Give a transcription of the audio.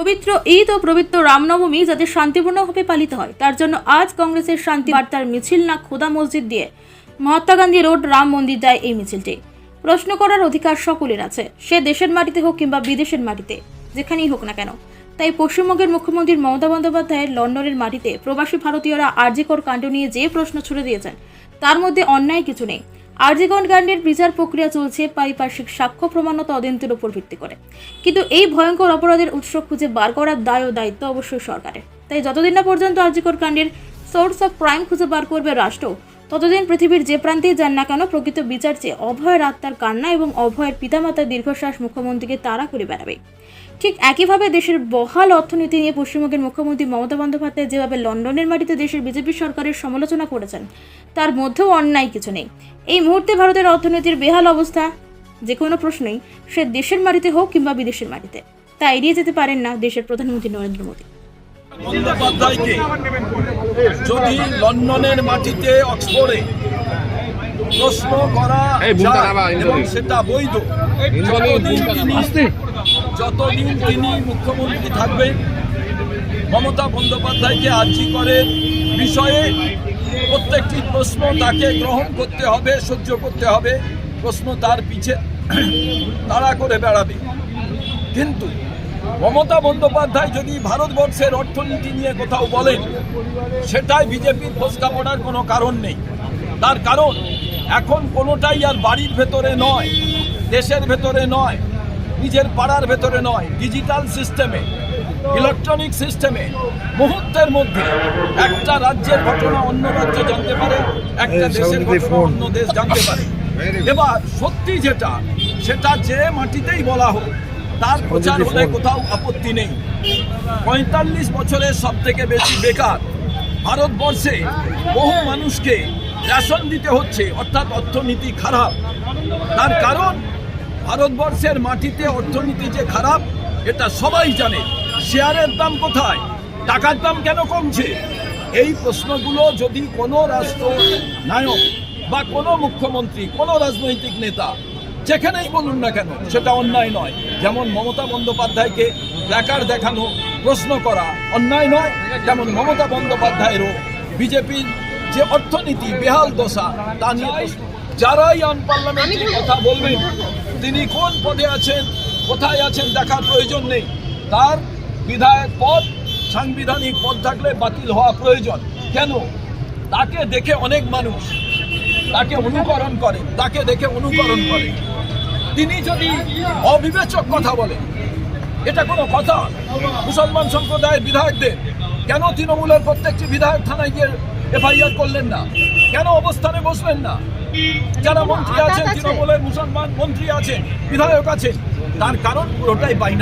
পবিত্র ঈদ ও পবিত্র রামনবমী যাতে শান্তিপূর্ণভাবে পালিত হয়, তার জন্য আজ কংগ্রেসের শান্তি বার্তার মিছিল না খোদা মসজিদ দিয়ে মহাত্মা গান্ধী রোড রাম মন্দির যায় এই মিছিলটি। প্রশ্ন করার অধিকার সকলের আছে, সে দেশের মাটিতে হোক কিংবা বিদেশের মাটিতে, যেখানেই হোক না কেন। তাই পশ্চিমবঙ্গের মুখ্যমন্ত্রী মমতা বন্দ্যোপাধ্যায়ের লন্ডনের মাটিতে প্রবাসী ভারতীয়রা আরজিকর কাণ্ড নিয়ে যে প্রশ্ন ছুড়ে দিয়েছেন, তার মধ্যে অন্যায় কিছু নেই। আরজিকর কাণ্ডের বিচার প্রক্রিয়া চলছে পারিপার্শ্বিক সাক্ষ্য প্রমাণ তদন্তের উপর ভিত্তি করে। কিন্তু এই ভয়ঙ্কর অপরাধের উৎস খুঁজে বার করার দায় ও দায়িত্ব অবশ্যই সরকারের। তাই যতদিন না পর্যন্ত আরজিকর কাণ্ডের সোর্স অফ ক্রাইম খুঁজে বার করবে রাষ্ট্র ততদিন পৃথিবীর যে প্রান্তেই যান না কেন, প্রকৃত বিচার চেয়ে অভয়ের আত্মার কান্না এবং অভয়ের পিতামাতার দীর্ঘশ্বাস মুখ্যমন্ত্রীকে তাড়া করে বেড়াবে। ঠিক একইভাবে দেশের বহাল অর্থনীতি নিয়ে পশ্চিমবঙ্গের মুখ্যমন্ত্রী মমতা বন্দ্যোপাধ্যায় যেভাবে লন্ডনের মাটিতে দেশের বিজেপি সরকারের সমালোচনা করেছেন, তার মধ্যেও অন্যায় কিছু নেই। এই মুহূর্তে ভারতের অর্থনীতির বেহাল অবস্থা, যে কোনো প্রশ্নই সে দেশের মাটিতে হোক কিংবা বিদেশের মাটিতে। তা এড়িয়ে যেতে পারেন না দেশের প্রধানমন্ত্রী নরেন্দ্র মোদী। বন্দ্যোপাধ্যায়কে যদি লন্ডনের মাটিতে অক্সফোর্ডে প্রশ্ন করা। এবং সেটা বৈধ যতদিন তিনি যতদিন তিনি মুখ্যমন্ত্রী থাকবেন মমতা বন্দ্যোপাধ্যায়কে আর্জি করে বিষয়ে প্রত্যেকটি প্রশ্ন তাকে গ্রহণ করতে হবে সহ্য করতে হবে। প্রশ্ন তার পিছে তাড়া করে বেড়াবে। কিন্তু মমতা বন্দ্যোপাধ্যায় যদি ভারতবর্ষের অর্থনীতি নিয়ে কোথাও বলেন সেটাই বিজেপির ফোসকা পড়ার কোনো কারণ নেই। তার কারণ এখন কোনোটাই আর বাড়ির ভেতরে নয় দেশের ভেতরে নয় নিজের পাড়ার ভেতরে নয় ডিজিটাল সিস্টেমে ইলেকট্রনিক সিস্টেমে মুহূর্তের মধ্যে একটা রাজ্যের ঘটনা অন্য রাজ্য জানতে পারে একটা দেশের ঘটনা অন্য দেশ জানতে পারে। এবার সত্যি যেটা সেটা যে মাটিতেই বলা হোক তার প্রচার হলে কোথাও আপত্তি নেই। পঁয়তাল্লিশ বছরের সব থেকে বেশি বেকার ভারতবর্ষে বহু মানুষকে রেশন দিতে হচ্ছে অর্থাৎ অর্থনীতি খারাপ। তার কারণ ভারতবর্ষের মাটিতে অর্থনীতি যে খারাপ এটা সবাই জানে। শেয়ারের দাম কোথায়? টাকার দাম কেন কমছে? এই প্রশ্নগুলো যদি কোনো রাষ্ট্র নায়ক বা কোনো মুখ্যমন্ত্রী কোনো রাজনৈতিক নেতা যেখানেই বলুন না কেন, সেটা অন্যায় নয়। যেমন মমতা বন্দ্যোপাধ্যায়কে প্ল্যাকার দেখানো, প্রশ্ন করা অন্যায় নয় যেমন মমতা বন্দ্যোপাধ্যায়েরও বিজেপির যে অর্থনীতি বেহাল দশা, তা নিয়ে যারাই আন পার্লামেন্টে কথা বলবেন, তিনি কোন পদে আছেন, কোথায় আছেন দেখার প্রয়োজন নেই। তার বিধায়ক পদ, সাংবিধানিক পদ থাকলে বাতিল হওয়া প্রয়োজন। কেন? তাকে দেখে অনেক মানুষ তাকে অনুকরণ করে, তাকে দেখে অনুকরণ করে। তিনি যদি অবিবেচক কথা বলেন এটা কোনো কথা। মুসলমান সম্প্রদায়ের বিধায়কদের কেন তৃণমূলের প্রত্যেকটি বিধায়ক থানায় গিয়ে এফআইআর করলেন না? কেন অবস্থানে বসলেন না? যারা মন্ত্রী আছেন তৃণমূলের মুসলমান মন্ত্রী আছেন বিধায়ক আছেন তার কারণ পুরোটাই বাইনা